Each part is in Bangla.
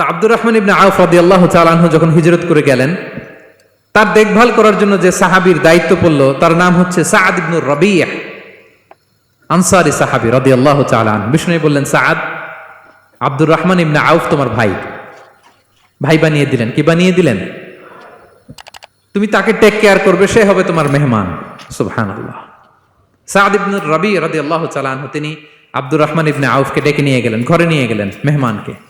তা আব্দুর রহমান ইবনে আউফ রাদিয়াল্লাহু তাআলা আনহু যখন হিজরত করে গেলেন, তার দেখভাল করার জন্য যে সাহাবীর দায়িত্ব পড়ল, তার নাম হচ্ছে সাআদ ইবনুর রাবিয়া আনসারি সাহাবী রাদিয়াল্লাহু তাআলা আনহু। বিষ্ণু বললেন, সাআদ, আব্দুর রহমান ইবনে আউফ তোমার ভাই। ভাই বানিয়ে দিলেন। কি বানিয়ে দিলেন? তুমি তাকে টেক কেয়ার করবে, সে হবে তোমার মেহমান। সুবহানাল্লাহ। সাদ ইবনে রবি রাদিয়াল্লাহু তাআলা আনহু, তিনি আব্দুর রহমান ইবনে আউফকে ডেকে নিয়ে গেলেন, ঘরে নিয়ে গেলেন মেহমানকে।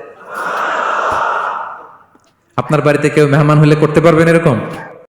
আপনার বাড়িতে কেউ মেহমান হলে করতে পারবেন এরকম?